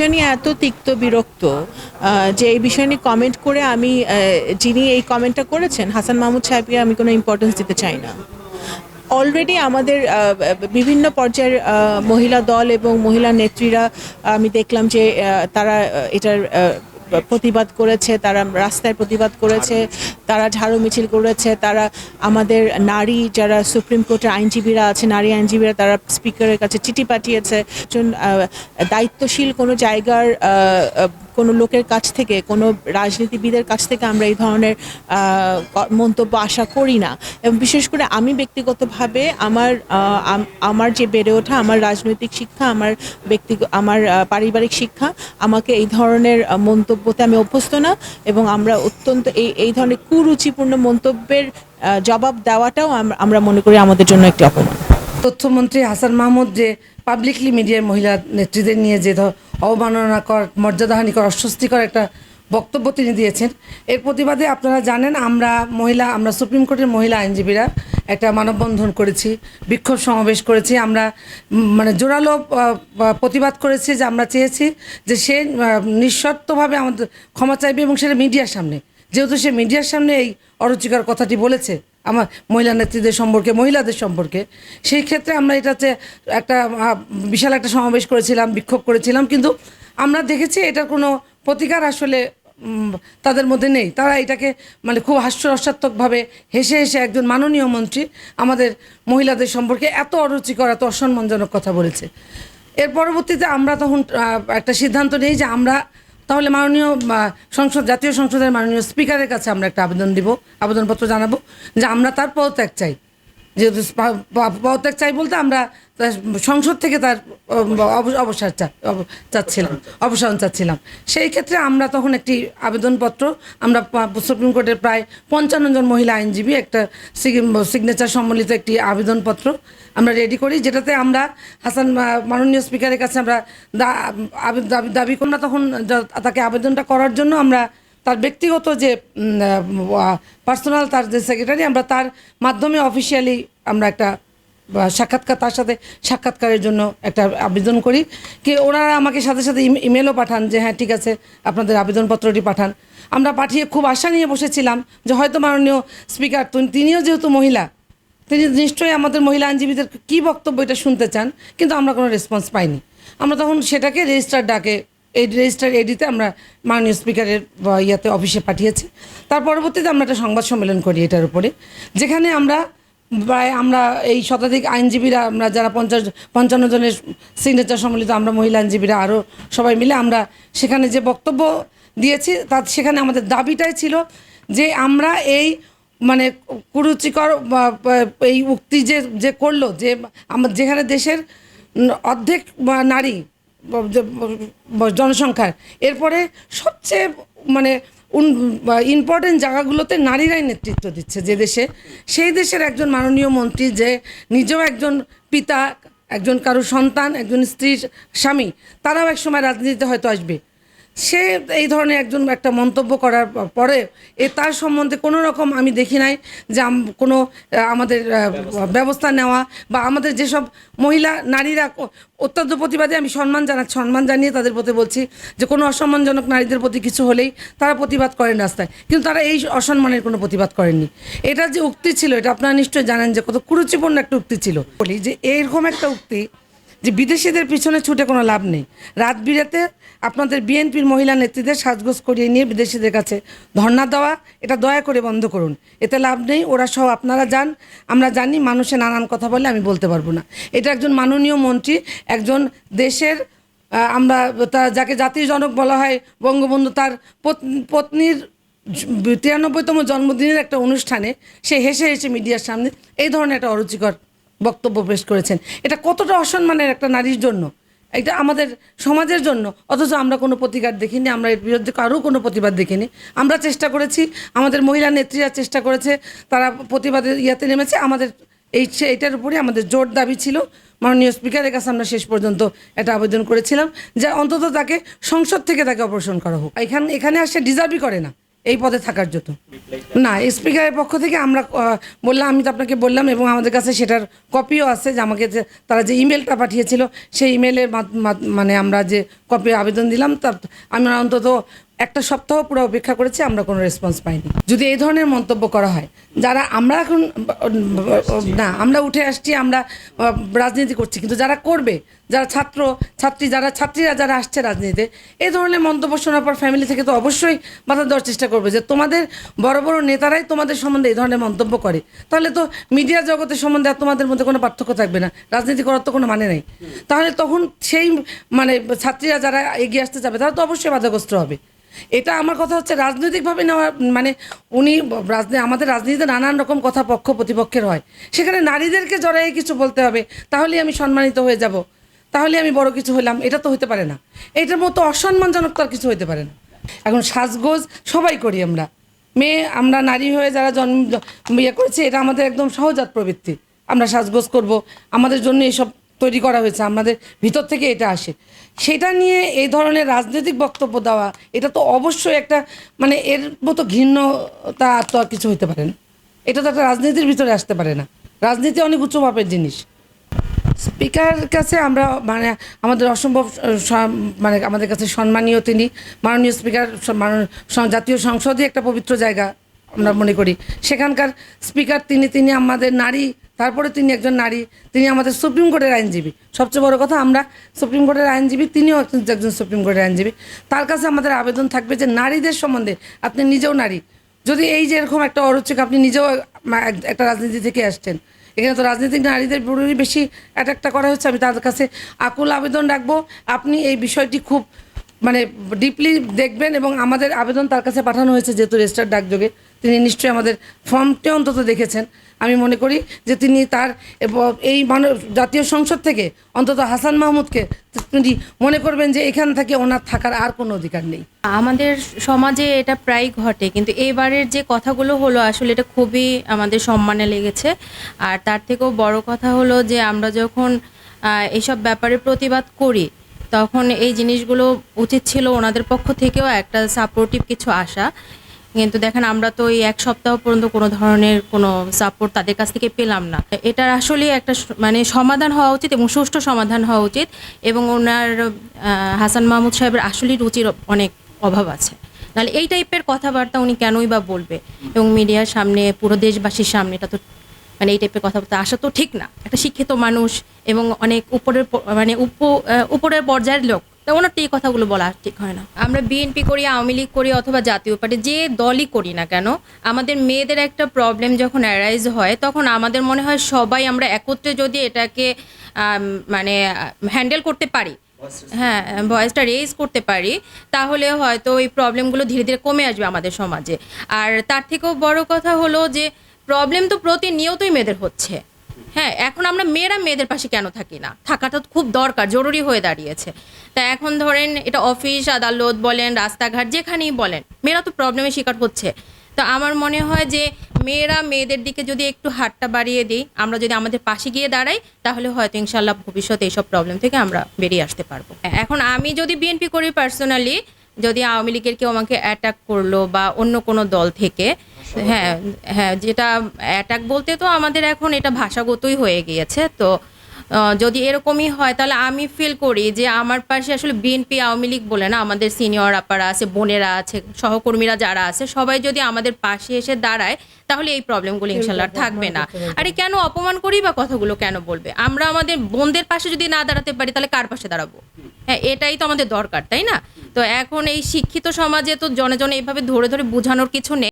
বিষয় নিয়ে এত তিক্ত বিরক্ত যে এই বিষয় নিয়ে কমেন্ট করে আমি যিনি এই কমেন্টটা করেছেন, হাসান মাহমুদ সাহেবকে আমি কোনো ইম্পর্টেন্স দিতে চাই না। অলরেডি আমাদের বিভিন্ন পর্যায়ের মহিলা দল এবং মহিলা নেত্রীরা, আমি দেখলাম যে তারা এটার প্রতিবাদ করেছে তারা রাস্তায় প্রতিবাদ করেছে তারা ঝাড়ু মিছিল করেছে তারা আমাদের নারী যারা সুপ্রিম কোর্টের আইনজীবীরা আছে নারী আইনজীবীরা তারা স্পিকারের কাছে চিঠি পাঠিয়েছে। একজন দায়িত্বশীল কোনো জায়গার কোনো লোকের কাছ থেকে, কোনো রাজনীতিবিদের কাছ থেকে আমরা এই ধরনের মন্তব্য আশা করি না। এবং বিশেষ করে আমি ব্যক্তিগতভাবে আমার আমার যে বেড়ে ওঠা, আমার রাজনৈতিক শিক্ষা, আমার ব্যক্তি, আমার পারিবারিক শিক্ষা, আমাকে এই ধরনের মন্তব্যতে আমি অভ্যস্ত না। এবং আমরা অত্যন্ত এই এই ধরনের কুরুচিপূর্ণ মন্তব্যের জবাব দেওয়াটাও আমরা মনে করি আমাদের জন্য একটি অপমান। তথ্যমন্ত্রী হাসান মাহমুদ যে পাবলিকলি মিডিয়ার মহিলা নেত্রীদের নিয়ে যে অবমাননাকর, মর্যাদাহানিকর, অস্বস্তিকর একটা বক্তব্য তিনি দিয়েছেন। এর প্রতিবাদে আপনারা জানেন, আমরা মহিলা, আমরা সুপ্রিম কোর্টের মহিলা আইনজীবীরা একটা মানববন্ধন করেছি, বিক্ষোভ সমাবেশ করেছি। আমরা মানে জোরালো প্রতিবাদ করেছি যে আমরা চেয়েছি যে সে নিঃশর্তভাবে আমাদের ক্ষমা চাইবে এবং সেটা মিডিয়ার সামনে। যেহেতু সে মিডিয়ার সামনে এই অরুচিকর কথাটি বলেছে আমার মহিলা নেত্রীদের সম্পর্কে, মহিলাদের সম্পর্কে, সেই ক্ষেত্রে আমরা এটাতে একটা বিশাল একটা সমাবেশ করেছিলাম, বিক্ষোভ করেছিলাম, কিন্তু আমরা দেখেছি এটার কোনো প্রতিকার আসলে তাদের মধ্যে নেই। তারা এটাকে মানে খুব হাস্যরসাত্মকভাবে হেসে হেসে একজন মাননীয় মন্ত্রী আমাদের মহিলাদের সম্পর্কে এত অরুচিকর, এত অসম্মানজনক কথা বলেছে। এর পরবর্তীতে আমরা তখন একটা সিদ্ধান্ত নিই যে আমরা তাহলে মাননীয় সংসদ, জাতীয় সংসদের মাননীয় স্পিকারের কাছে আমরা একটা আবেদন দিব, আবেদনপত্র জানাব, যে আমরা তার পদত্যাগ চাই। যেহেতু পদত্যাগ চাই বলতে আমরা সংসদ থেকে তার অব- অবসর চাচ্ছিলাম অবসান চাচ্ছিলাম। সেই ক্ষেত্রে আমরা তখন একটি আবেদনপত্র, আমরা সুপ্রিম কোর্টের প্রায় পঞ্চান্ন জন মহিলা আইনজীবী, একটা সিগনেচার সম্বলিত একটি আবেদনপত্র আমরা রেডি করি, যেটাতে আমরা হাসান মাননীয় স্পিকারের কাছে আমরা দাবি- দাবি করি। না তখন তাকে আবেদনটা করার জন্য আমরা তার ব্যক্তিগত যে পার্সোনাল তার যে সেক্রেটারি আমরা তার মাধ্যমে অফিসিয়ালি আমরা একটা সাক্ষাৎকার, তার সাথে সাক্ষাৎকারের জন্য একটা আবেদন করি। কি ওনারা আমাকে সাথে সাথে ইমে- ইমেলও পাঠান যে হ্যাঁ ঠিক আছে, আপনাদের আবেদনপত্রটি পাঠান। আমরা পাঠিয়ে খুব আশা নিয়ে বসেছিলাম যে, হয়তো মাননীয় স্পিকার তিনিও যেহেতু মহিলা, তিনি নিশ্চয়ই আমাদের মহিলা আইনজীবীদের কী বক্তব্য এটা শুনতে চান, কিন্তু আমরা কোনো রেসপন্স পাইনি। আমরা তখন সেটাকে রেজিস্টার ডাকে এই রেজিস্টার এডিতে আমরা মাননীয় স্পিকারের ইয়াতে অফিসে পাঠিয়েছি। তার পরবর্তীতে আমরা একটা সংবাদ সম্মেলন করি এটার উপরে, যেখানে আমরা প্রায় আমরা এই শতাধিক আইনজীবীরা, আমরা যারা পঞ্চাশ, পঞ্চান্ন জনের সিগনেচার সম্মিলিত আমরা মহিলা আইনজীবীরা আরও সবাই মিলে আমরা সেখানে যে বক্তব্য দিয়েছি, তার সেখানে আমাদের দাবিটাই ছিল যে আমরা এই মানে কুরুচিকর এই উক্তি যে যে করল, যে আমার যেখানে দেশের অর্ধেক নারী জনসংখ্যার। এরপরে সবচেয়ে মানে ইম্পর্টেন্ট জায়গাগুলোতে নারীরাই নেতৃত্ব দিচ্ছে যে দেশে। সেই দেশের একজন মাননীয় মন্ত্রী যে নিজেও একজন পিতা, একজন কারও সন্তান, একজন স্ত্রীর স্বামী, তারাও এক সময় রাজনীতিতে হয়তো আসবে। সে এই ধরনের একজন একটা মন্তব্য করার পরে এ তার সম্বন্ধে কোনো রকম আমি দেখি নাই যে কোনো আমাদের ব্যবস্থা নেওয়া বা আমাদের যেসব মহিলা নারীরা অত্যন্ত প্রতিবাদে আমি সম্মান জানাচ্ছি সম্মান জানিয়ে তাদের প্রতি বলছি যে কোনো অসম্মানজনক নারীদের প্রতি কিছু হলেই তারা প্রতিবাদ করেন রাস্তায়। কিন্তু তারা এই অসম্মানের কোনো প্রতিবাদ করেননি। এটা যে উক্তি ছিল এটা আপনারা নিশ্চয়ই জানেন যে কত কুরুচিপূর্ণ একটা উক্তি ছিল। বলি যে এইরকম একটা উক্তি যে বিদেশিদের পিছনে ছুটে কোনো লাভ নেই। রাত বিরাতে আপনাদের বিএনপির মহিলা নেত্রীদের সাজগোজ করিয়ে নিয়ে বিদেশিদের কাছে ধর্ণা দেওয়া, এটা দয়া করে বন্ধ করুন। এতে লাভ নেই, ওরা সহ আপনারা যান। আমরা জানি মানুষে নানান কথা বলে, আমি বলতে পারব না। এটা একজন মাননীয় মন্ত্রী, একজন দেশের আমরা তা যাকে জাতির জনক বলা হয় বঙ্গবন্ধু, তার পত্ন- পত্নীর তিরানব্বইতম জন্মদিনের একটা অনুষ্ঠানে সে হেসে হেসে মিডিয়ার সামনে এই ধরনের একটা অরুচিকর বক্তব্য পেশ করেছেন। এটা কতটা অসম্মানের একটা নারীর জন্য? এটা আমাদের সমাজের জন্য। অথচ আমরা কোনো প্রতিকার দেখিনি, আমরা এর বিরুদ্ধে কারও কোনো প্রতিবাদ দেখিনি। আমরা চেষ্টা করেছি, আমাদের মহিলা নেত্রীরা চেষ্টা করেছে, তারা প্রতিবাদের ইয়াতে নেমেছে। আমাদের এই সে- এটার উপরে আমাদের জোর দাবি ছিল। মাননীয় স্পিকারের কাছে আমরা শেষ পর্যন্ত এটা আবেদন করেছিলাম যে অন্তত তাকে সংসদ থেকে তাকে অপারেশন করা হোক। এখানে এখানে আসে ডিজার্ভই করে না। এই পদে থাকার জন্য। না, স্পিকারের পক্ষ থেকে আমরা বললাম, আমি তো আপনাকে বললাম এবং আমাদের কাছে সেটার কপিও আছে যে আমাকে যে, তারা যে ইমেলটা পাঠিয়েছিল, সেই ইমেলের মানে আমরা যে কপি আবেদন দিলাম তা আমরা অন্তত একটা সপ্তাহ পুরো অপেক্ষা করেছি, আমরা কোনো রেসপন্স পাইনি। যদি এই ধরনের মন্তব্য করা হয়, যারা আমরা এখন, না, আমরা উঠে আসছি, আমরা রাজনীতি করছি, কিন্তু যারা করবে, যারা ছাত্র, ছাত্রী, যারা ছাত্রীরা যারা আসছে রাজনীতিতে এই ধরনের মন্তব্য শোনার পর ফ্যামিলি থেকে তো অবশ্যই বাধা দেওয়ার চেষ্টা করবে যে তোমাদের বড় বড় নেতারাই তোমাদের সম্বন্ধে এই ধরনের মন্তব্য করে। তাহলে তো মিডিয়া জগতের সম্বন্ধে আর তোমাদের মধ্যে কোনো পার্থক্য থাকবে না, রাজনীতি করার তো কোনো মানে নেই। তাহলে তখন সেই মানে ছাত্রীরা যারা এগিয়ে আসতে যাবে তারা তো অবশ্যই বাধাগ্রস্ত হবে। এটা আমার কথা হচ্ছে রাজনৈতিকভাবে নেওয়া মানে উনি আমাদের রাজনীতিতে নানান রকম কথা পক্ষ প্রতিপক্ষের হয়। সেখানে নারীদেরকে জড়াই কিছু বলতে হবে, তাহলেই আমি সম্মানিত হয়ে যাব। তাহলে আমি বড় কিছু হলাম এটা তো হতে পারে না। এটার মতো অসম্মানজনক তো আর কিছু হতে পারে না। এখন সাজগোজ সবাই করি আমরা। মেয়ে, আমরা নারী হয়ে যারা জন্ম ইয়ে করেছে, এটা আমাদের একদম সহজাত প্রবৃত্তি। আমরা সাজগোজ করব, আমাদের জন্য এসব তৈরি করা হয়েছে, আমাদের ভিতর থেকে এটা আসে। সেটা নিয়ে এই ধরনের রাজনৈতিক বক্তব্য দেওয়া, এটা তো অবশ্যই একটা মানে এর মতো ঘৃণ্যতা আর তো আর কিছু হতে পারে না। এটা তো একটা রাজনীতির ভিতরে আসতে পারে না। রাজনীতি অনেক উচ্চ মাপের জিনিস। স্পিকার কাছে আমরা মানে আমাদের অসম্ভব মানে আমাদের কাছে সম্মানীয় তিনি, মাননীয় স্পিকার জাতীয় সংসদই একটা পবিত্র জায়গা আমরা মনে করি। সেখানকার স্পিকার তিনি তিনি আমাদের নারী তারপরে তিনি একজন নারী, তিনি আমাদের সুপ্রিম কোর্টের আইনজীবী। সবচেয়ে বড় কথা আমরা সুপ্রিম কোর্টের আইনজীবী, তিনিও একজন সুপ্রিম কোর্টের আইনজীবী। তার কাছে আমাদের আবেদন থাকবে যে নারীদের সম্বন্ধে আপনি নিজেও নারী। যদি এই যে এরকম একটা অরুচিক, আপনি নিজেও একটা রাজনীতি থেকে আসছেন, এখানে তো রাজনৈতিক নারীদের বেশি অ্যাটাকটা করা হচ্ছে, আমি তাদের কাছে আকুল আবেদন রাখব। আপনি এই বিষয়টি খুব মানে ডিপলি দেখবেন এবং আমাদের আবেদন তার কাছে পাঠানো হয়েছে যেহেতু রেজিস্টার ডাকযোগে তিনি নিশ্চয়ই আমাদের ফর্মটি অন্তত দেখেছেন। আমি মনে করি যে তিনি তার এই মানব, জাতীয় সংসদ থেকে অন্তত হাসান মাহমুদকে তিনি মনে করবেন যে এখান থেকে ওনার থাকার আর কোনো অধিকার নেই। আমাদের সমাজে এটা প্রায় ঘটে, কিন্তু এবারের যে কথাগুলো হলো আসলে এটা খুবই আমাদের সম্মানে লেগেছে। আর তার থেকেও বড় কথা হলো যে আমরা যখন এইসব ব্যাপারে প্রতিবাদ করি তখন এই জিনিসগুলো উচিত ছিল ওনাদের পক্ষ থেকেও একটা সাপোর্টিভ কিছু আসা। কিন্তু দেখেন, আমরা তো এই এক সপ্তাহ পর্যন্ত কোনো ধরনের কোনো সাপোর্ট তাদের কাছ থেকে পেলাম না। এটার আসলে একটা মানে সমাধান হওয়া উচিত এবং সুষ্ঠু সমাধান হওয়া উচিত এবং ওনার হাসান মাহমুদ সাহেবের আসলেই রুচির অনেক অভাব আছে। নাহলে এই টাইপের কথাবার্তা উনি কেনই বা বলবে? এবং মিডিয়ার সামনে, পুরো দেশবাসীর সামনে, এটা তো মানে এই টাইপের কথাবার্তা আসা তো ঠিক না। একটা শিক্ষিত মানুষ এবং অনেক উপরের মানে উপ উপরের পর্যায়ের লোক, তা ওনার তো এই কথাগুলো বলা ঠিক হয় না। আমরা বিএনপি করি, আওয়ামী লীগ করি অথবা জাতীয় পার্টি, যে দলই করি না কেন, আমাদের মেয়েদের একটা প্রবলেম যখন অ্যারাইজ হয়, তখন আমাদের মনে হয় সবাই আমরা একত্রে যদি এটাকে মানে হ্যান্ডেল করতে পারি হ্যাঁ ভয়েসটা রেজ করতে পারি, তাহলে হয়তো এই প্রবলেমগুলো ধীরে ধীরে কমে আসবে আমাদের সমাজে। আর তার থেকেও বড় কথা হলো যে প্রবলেম তো প্রতিনিয়তই মেয়েদের হচ্ছে। হ্যাঁ এখন আমরা মেয়েরা মেয়েদের পাশে কেন থাকি না? থাকাটা খুব দরকার, জরুরি হয়ে দাঁড়িয়েছে। তা এখন ধরেন এটা অফিস আদালত বলেন, রাস্তাঘাট, যেখানেই বলেন, মেয়েরা তো প্রবলেমের শিকার হচ্ছে। তো আমার মনে হয় যে মেয়েরা মেয়েদের দিকে যদি একটু হাতটা বাড়িয়ে দিই, আমরা যদি আমাদের পাশে গিয়ে দাঁড়াই, তাহলে হয়তো ইনশাল্লাহ ভবিষ্যতে এইসব প্রবলেম থেকে আমরা বেরিয়ে আসতে পারব। এখন আমি যদি বিএনপি করি পার্সোনালি যদি আওয়ামী লীগের কেউ আমাকে অ্যাটাক করল বা অন্য কোনো দল থেকে হ্যাঁ হ্যাঁ যেটা অ্যাটাক বলতে তো আমাদের এখন এটা ভাষাগতই হয়ে গিয়েছে তো যদি এরকমই হয় তাহলে আমি ফিল করি যে আমার পাশে আসলে বিএনপি আওয়ামী লীগ বলে না আমাদের সিনিয়র আপারা আছে বোনেরা আছে সহকর্মীরা যারা আছে সবাই যদি আমাদের পাশে এসে দাঁড়ায় তাহলে এই প্রবলেমগুলো ইনশাল্লাহ থাকবে না। আরে কেন অপমান করি বা কথাগুলো কেন বলবে? আমরা আমাদের বোনদের পাশে যদি না দাঁড়াতে পারি তাহলে কার পাশে দাঁড়াবো? হ্যাঁ এটাই তো আমাদের দরকার তাই না? তো এখন এই শিক্ষিত সমাজে তো জনে জনে এইভাবে ধরে ধরে বোঝানোর কিছু নেই।